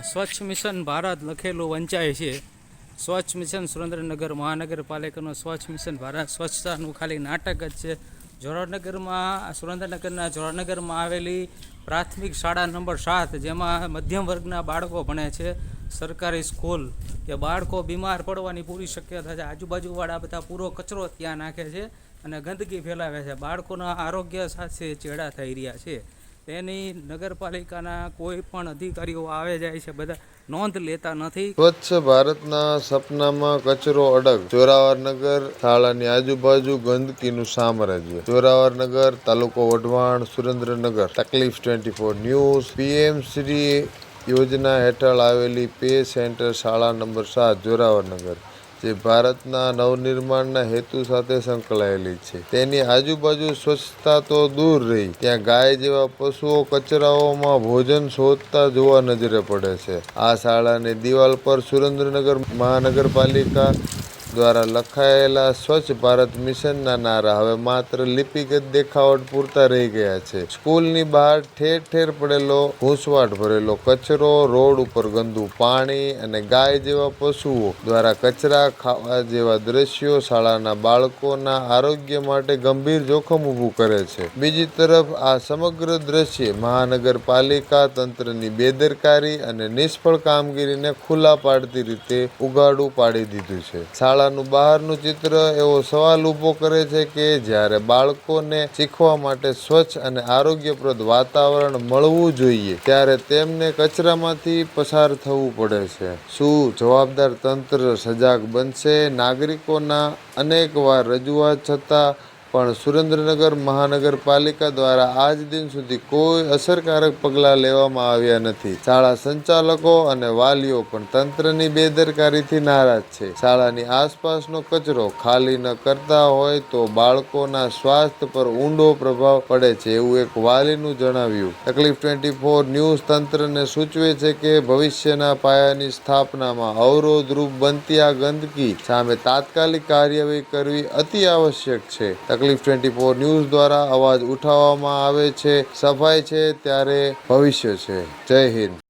સ્વચ્છ મિશન ભારત લખેલું વંચાય છે. સ્વચ્છ મિશન સુરેન્દ્રનગર મહાનગરપાલિકાનું સ્વચ્છ મિશન ભારત સ્વચ્છતાનું ખાલી નાટક જ છે. જોરાનગરમાં સુરેન્દ્રનગરના જોરાનગરમાં આવેલી પ્રાથમિક શાળા નંબર સાત, જેમાં મધ્યમ વર્ગના બાળકો ભણે છે. સરકારી સ્કૂલ કે બાળકો બીમાર પડવાની પૂરી શક્યતા છે. આજુબાજુવાળા બધા પૂરો કચરો ત્યાં નાખે છે અને ગંદકી ફેલાવે છે. બાળકોના આરોગ્ય સાથે ચેડા થઈ રહ્યા છે. તેની નગરપાલિકાના કોઈ પણ અધિકારીઓ આવે જાય છે, બધા નોંધ લેતા નથી. સ્વચ્છ ભારતના સપનામાં કચરો અડગ. જોરાવરનગર શાળાની આજુબાજુ ગંદકીનું સામ્રાજ્ય. જોરાવરનગર તાલુકો વઢવાણ, સુરેન્દ્રનગર. તકલીફ twenty four news. PM Shri યોજના હેઠળ આવેલી પે સેન્ટર શાળા નંબર સાત જોરાવરનગર જે ભારતના નવનિર્માણના હેતુ સાથે સંકળાયેલી છે. તેની આજુબાજુ સ્વચ્છતા તો દૂર રહી, ત્યાં ગાય જેવા પશુઓ કચરાઓમાં ભોજન શોધતા જોવા નજરે પડે છે. આ શાળાની દિવાલ પર સુરેન્દ્રનગર મહાનગરપાલિકા દ્વારા લખાયેલા સ્વચ્છ ભારત મિશનના નારા હવે માત્ર લિપિગત દેખાવટ પૂરતા રહી ગયા છે. સ્કૂલની બહાર ઠેર ઠેર પડેલો, ઘૂંસવાટ ભરેલો કચરો, રોડ ઉપર ગંદુ પાણી અને ગાય જેવા પશુઓ દ્વારા કચરા ખાવા જેવા દ્રશ્યો શાળાના બાળકોના આરોગ્ય માટે ગંભીર જોખમ ઊભું કરે છે. બીજી તરફ, આ સમગ્ર દ્રશ્ય મહાનગરપાલિકા તંત્રની બેદરકારી અને નિષ્ફળ કામગીરીને ખુલ્લા પાડતી રીતે ઉગાડું પાડી દીધું છે. શાળાનું બહારનું ચિત્ર એવો સવાલ ઊભો કરે છે કે જ્યારે બાળકોને શીખવા માટે સ્વચ્છ અને આરોગ્યપ્રદ વાતાવરણ મળવું જોઈએ, ત્યારે તેમને કચરામાંથી પસાર થવું પડે છે. શું જવાબદાર તંત્ર સજાગ બનશે? નાગરિકોના અનેકવાર રજૂઆત છતાં પણ સુરેન્દ્રનગર મહાનગરપાલિકા દ્વારા આજ દિન સુધી કોઈ અસરકારક પગલાં લેવામાં આવ્યા નથી. શાળા સંચાલકો અને વાલીઓ પણ તંત્રની બેદરકારીથી નારાજ છે. શાળાની આસપાસનો કચરો ખાલી ન કરતા હોય તો બાળકોના સ્વાસ્થ્ય પર ઊંડો પ્રભાવ પડે છે એવું એક વાલીનું જણાવ્યું. તકલીફ ટ્વેન્ટી ફોર ન્યૂઝ તંત્રને સૂચવે છે કે ભવિષ્યના પાયાની સ્થાપનામાં અવરોધરૂપ બનતી આ ગંદકી સામે તાત્કાલિક કાર્યવાહી કરવી અતિ આવશ્યક છે. તકલીફ ટ્વેન્ટી ફોર ન્યૂઝ દ્વારા અવાજ ઉઠાવવામાં આવે છે, સફાઈ છે, ત્યારે ભવિષ્ય છે. જય હિન્દ.